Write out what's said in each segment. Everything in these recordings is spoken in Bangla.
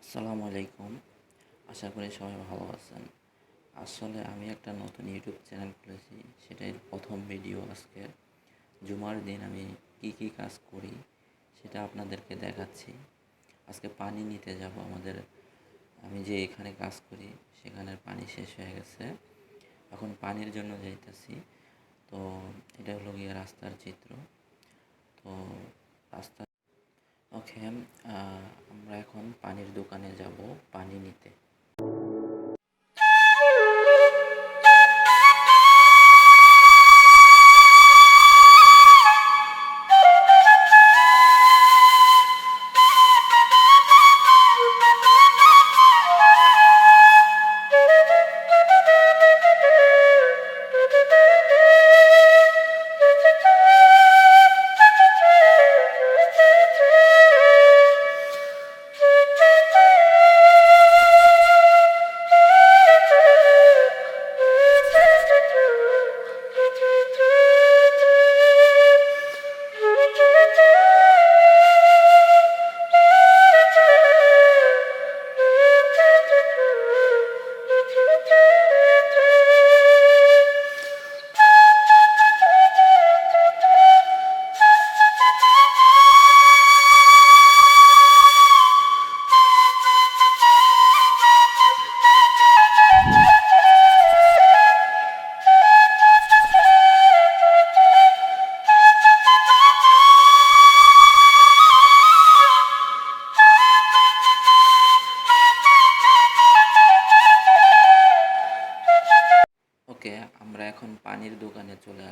আসসালামু আলাইকুম। আশা করি সবাই ভালো আছেন। আসলে আমি একটা নতুন ইউটিউব চ্যানেল খুলেছি, সেটাই প্রথম ভিডিও আজকে। জুমার দিন আমি কী কী কাজ করি, সেটা আপনাদেরকে দেখাচ্ছি। আজকে পানি নিতে যাব আমাদের। আমি যে এখানে কাজ করি, সেখানের পানি শেষ হয়ে গেছে। এখন পানির জন্য যাইতেছি। তো এটা হলো গিয়ে রাস্তার চিত্র। তো রাস্তা ওকে আমরা এখন পানির দোকানে যাব পানি নিতে।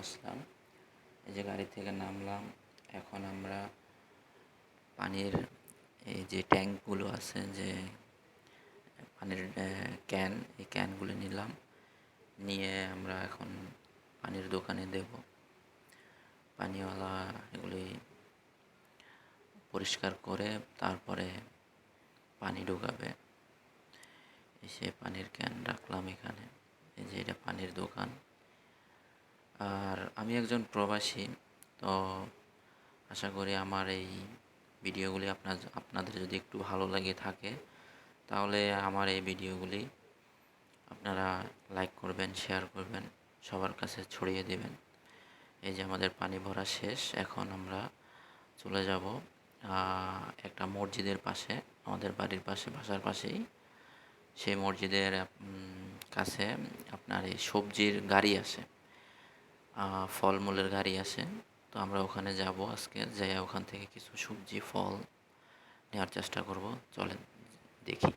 আসলাম। এই যে গাড়ি থেকে নামলাম। এখন আমরা পানির এই যে ট্যাঙ্কগুলো আছে যে পানির ক্যান, এই ক্যানগুলো নিলাম। নিয়ে আমরা এখন পানির দোকানে দেব। পানিওয়ালা এগুলি পরিষ্কার করে তারপরে পানি ঢোকাবে। এসে পানির ক্যান রাখলাম এখানে। এই যে এটা পানির দোকান। আর আমি একজন প্রবাসী তো আশা করি আমার এই ভিডিওগুলি আপনার আপনাদের যদি একটু ভালো লাগে থাকে তাহলে আমার এই ভিডিওগুলি আপনারা লাইক করবেন শেয়ার করবেন সবার কাছে ছড়িয়ে দেবেন। এই যে আমাদের পানি ভরা শেষ এখন আমরা চলে যাব একটা মসজিদের পাশে আমাদের বাড়ির পাশে বাসার পাশেই। সেই মসজিদের কাছে আপনার এই সবজির গাড়ি আহ, ফলমূলের গাড়ি আসে তো আমরা ওখানে যাব আজকে যাই ওখান থেকে কিছু সবজি, ফল নেওয়ার চেষ্টা করব। চলেন, দেখি।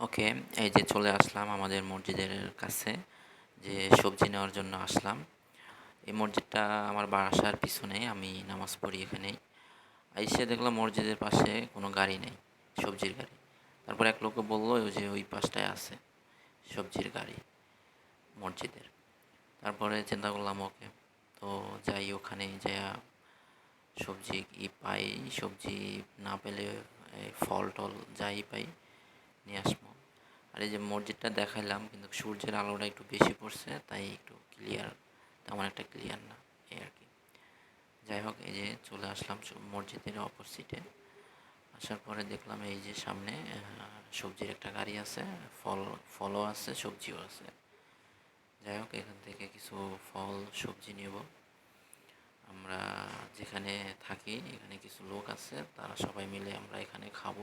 ওকে, এই যে চলে আসলাম আমাদের মসজিদের কাছে, যে সবজি নেওয়ার জন্য আসলাম। এই মসজিদটা আমার বাসার পিছনে আমি নামাজ পড়ি এখানেই। এসে দেখলাম মসজিদের পাশে কোনো গাড়ি নেই, সবজির গাড়ি। তারপর এক লোকে বলল যে ওই পাশটায় আছে সবজির গাড়ি, মসজিদের। তারপরে চিন্তা করলাম, ওকে, তো যাই ওখানে যা সবজি কি পাই, সবজি না পেলে ফল টল যাই পাই। নিয়ে আসব। আর এই যে মসজিদটা দেখাইলাম, কিন্তু সূর্যের আলোটা একটু বেশি পড়ছে, তাই একটু ক্লিয়ার তেমন একটা ক্লিয়ার না, এই আর কি। যাই হোক, এই যে চলে আসলাম মসজিদের অপোজিটে আসার পরে দেখলাম এই যে সামনে সবজির একটা গাড়ি আছে, ফল, ফলও আছে, সবজিও আছে। যাই হোক, এখান থেকে কিছু ফল, সবজি নেব। আমরা যেখানে থাকি, এখানে কিছু লোক আছে, তারা সবাই মিলে আমরা এখানে খাব।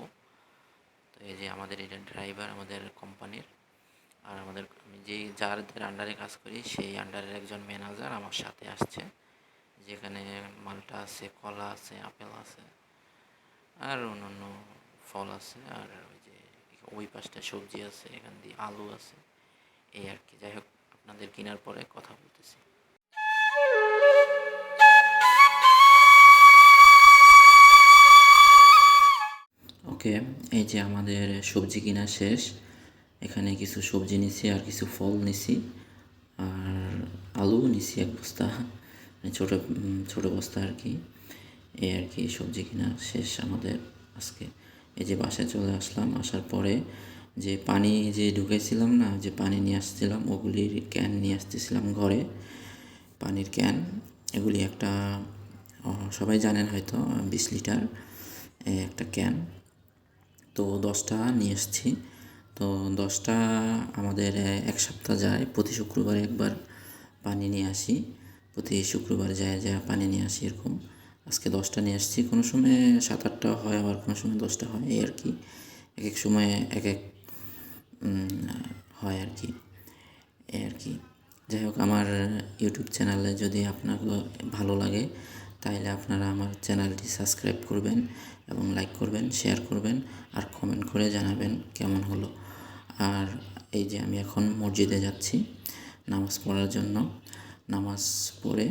এই যে আমাদের এটা ড্রাইভার আমাদের কোম্পানির আর আমাদের আমি যেই যারদের আন্ডারে কাজ করি, সেই আন্ডারের একজন ম্যানেজার আমার সাথে আসছে, যেখানে মালটা আছে, কলা আছে, আপেল আছে, আর অন্যান্য ফল আছে, আর ওই যে ওই পাশটা সবজি আছে, এখান দিয়ে আলু আছে, এই আর কি। যাই হোক, আপনাদের কেনার পরে কথা বলতেছি। ওকে এই যে আমাদের সবজি কিনা শেষ এখানে কিছু সবজি নিছি আর কিছু ফল নিছি আর আলু নিছি এক বস্তা মানে ছোটো উম, ছোটো বস্তা আর কি। এই আর কি সবজি কিনা শেষ আমাদের আজকে। এই যে বাসায় চলে আসলাম আসার পরে যে পানি যে ঢুকেছিলাম না যে পানি নিয়ে আসছিলাম ওগুলির ক্যান নিয়ে আসতেছিলাম ঘরে পানির ক্যান। এগুলি একটা সবাই জানেন হয়তো বিশ লিটার একটা ক্যান। তো দশটা নিয়ে এসেছি। তো দশটা আমাদের এক সপ্তাহ যায়, প্রতি শুক্রবারে একবার পানি নিয়ে আসি। প্রতি শুক্রবার যায় যায় পানি নিয়ে আসি এরকম। আজকে দশটা নিয়ে আসছি কোনো সময় সাত আটটা হয়, আবার কোনো সময় দশটা হয়, এই আর কি। এক এক সময় এক এক হয় আর কি এই আর কি। যাই হোক, আমার ইউটিউব চ্যানেলে যদি আপনার ভালো লাগে তাহলে আপনারা আমার চ্যানেলটি সাবস্ক্রাইব করবেন। এবং লাইক করবেন শেয়ার করবেন আর কমেন্ট করে জানাবেন কেমন হলো। আর এই যে আমি এখন মসজিদে যাচ্ছি নামাজ পড়ার জন্য। নামাজ পড়ে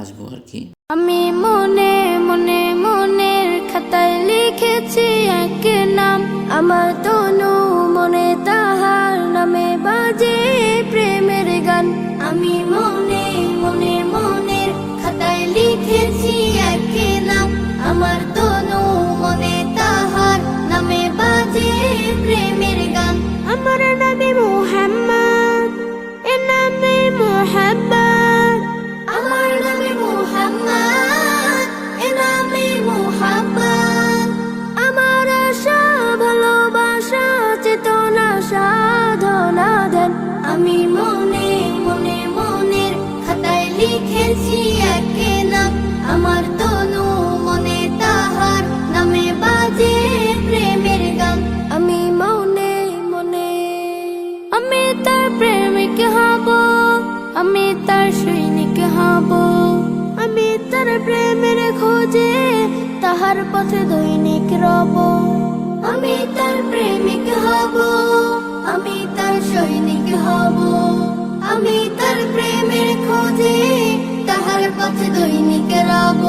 আসব আর কি। আমি মনে মনে, মনের খাতায় লিখেছি এক নাম। আমার তনু মনে তাহার নামে বাজে প্রেমের গান। আমি মনে মনে, মনের খাতায় লিখেছি সৈনিক হব। আমি তার প্রেমের খোঁজে তাহার পথে দৈনিক রব। আমি তার প্রেমিক হব, আমি তার সৈনিক হব। আমি তার প্রেমের খোঁজে তাহার পথে দৈনিক রব।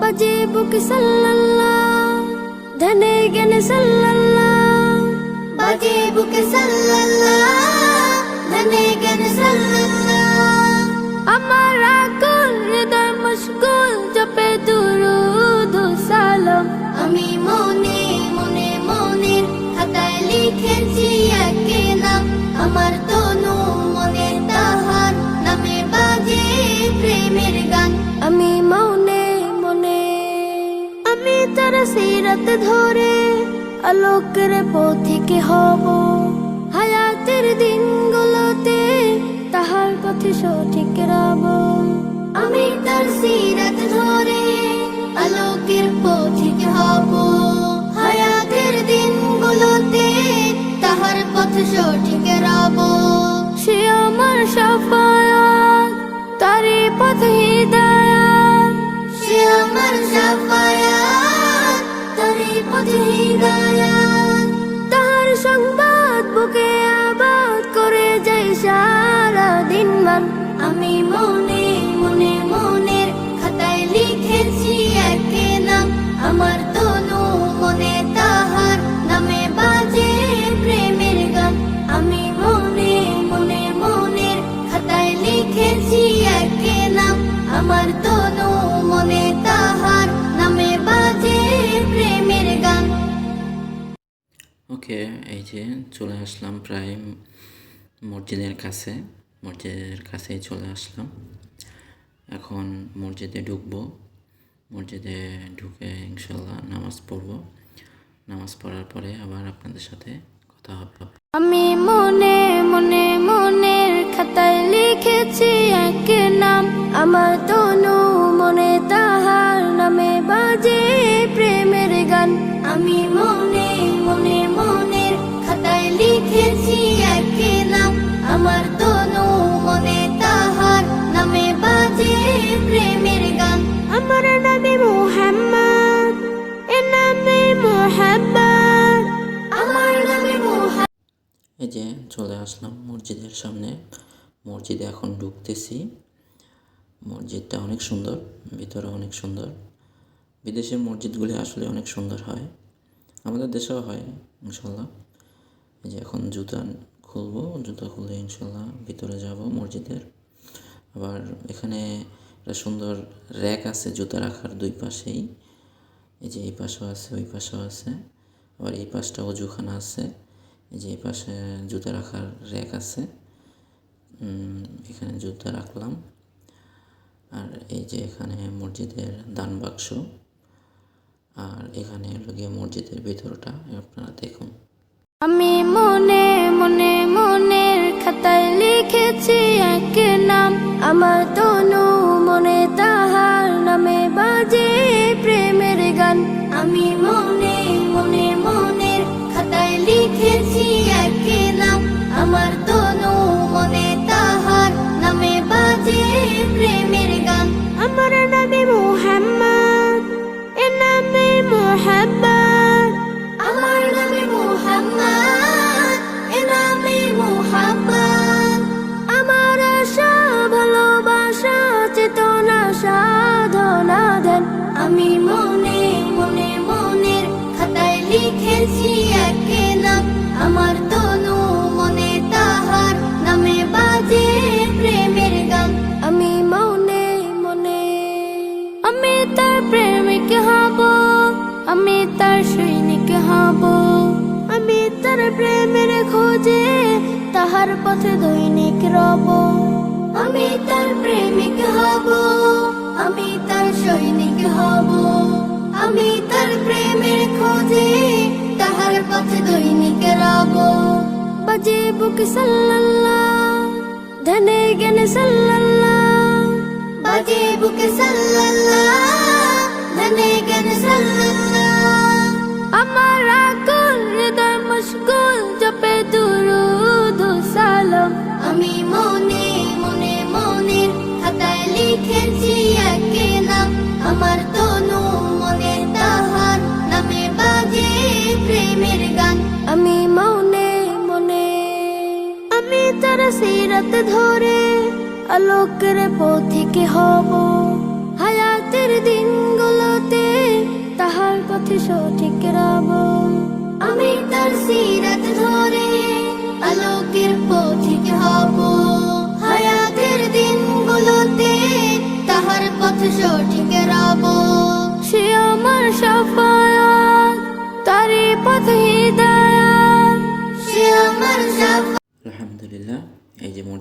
বাজে বুক সাল্লাল্লাহ, ধনে জ্ঞানে সাল্লাল্লাহ। বাজে বুকে সাল্লাল্লাহ, ধনে জ্ঞানে সাল্লাল্লাহ। আমার আকুল হৃদয় মুশকুল জপে দুরুদ সালাম। আমি মনে মনে মনের খাতায় লিখেছি এক নাম। আমার তনু মনে তাহার নামে বাজে প্রেমের গান। আমি মনে মনে আমি তার সিরাত ধরে আলোকের পথিকে হব। পথে সঠিক রব। আমি তার সিরাত ধরে আলোকের পথিক হব। হায়াতের দিনগুলোতে তাহার পথ সঠিক রব। সে আমার সাফায়াত তারি পথ আমি মনে মনে, মনের খাতায় লিখেছি প্রেমের গান। আমি মনে মনে লিখেছি আমার তনু মনে তাহার নামে বাজে প্রেমের গান। ওকে, এই যে চলে আসলাম প্রায় মসজিদের কাছে। মসজিদের কাছেই চলে আসলাম। এখন মসজিদে ঢুকবো। মসজিদে ঢুকে ইনশাল্লাহ নামাজ পড়ব। নামাজ পড়ার পরে আবার আপনাদের সাথে কথা হবে। আমি মনে মনে মনের খাতায় লিখেছি এক নাম। আমার তনু মনে তাহার নামে বাজে প্রেমের গান। আমি মনে চলে আসলাম মসজিদের সামনে। মসজিদে এখন ঢুকতেছি। মসজিদটা অনেক সুন্দর, ভিতরে অনেক সুন্দর। বিদেশের মসজিদগুলি আসলে অনেক সুন্দর হয়। আমাদের দেশেও হয় ইনশাল্লাহ এই যে এখন জুতা খুলবো, জুতা খুলে ইনশাল্লাহ ভিতরে যাব মসজিদের। আবার এখানে একটা সুন্দর র্যাক আছে জুতা রাখার দুই পাশেই। এই যে এই পাশেও আছে, ওই পাশেও আছে। আবার এই পাশটা অজুখানা আছে। এই যে পাশে জুতা রাখার র্যাক আছে। এখানে জুতা রাখলাম। আর এই যে এখানে মসজিদের দান বাক্স। আর এখানে হলো গিয়ে মসজিদের ভিতরটা, আপনারা দেখুন। আমি মনে মনে মনের খাতায় লিখেছি এক নাম। আমার তনু মনে তাহার নামে বাজে প্রেমের গান। আমি মনে লিখেছি একে নাম। আমার তনু মনে তাহার নামে বাজে প্রেমের গান। আমার নামে মোহাম্মদ এ নামে মোহাম্মদ। আমি তার সৈনিক হব। আমি তার প্রেমের খোঁজে তাহার পথে দৈনিক রব। আমি তার প্রেমিক হব। আমি তার সৈনিক হব। আমি তার প্রেমের খোঁজে তাহার পথে দৈনিক রব। বাজে বুক সাল্লাল্লাহ, ধনে জ্ঞানে সাল্লাল্লাহ। বাজে বুক সাল্লাল্লাহ, ধনে জ্ঞানে সাল্লাল্লাহ। লিখেছি এক আমার তনু তাহার। নামে বাজে প্রেমের গান। আমি মনে মনে, আমি তার সিরাত ধরে আলোকের পথিকে হব। হায়াতের দিনগুলোতে তাহার পথে সঠিক রব। আমি তার সিরাত ধরে আলোকের পথিকে হব।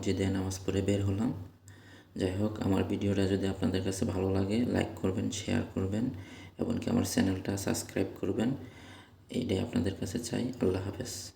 মসজিদে নামাজ পড়ে বের হলাম। যাই হোক, আমার ভিডিওটা যদি আপনাদের কাছে ভালো লাগে লাইক করবেন শেয়ার করবেন, এমনকি আমার চ্যানেলটা সাবস্ক্রাইব করবেন, এইটাই আপনাদের কাছে চাই। আল্লাহ হাফেজ।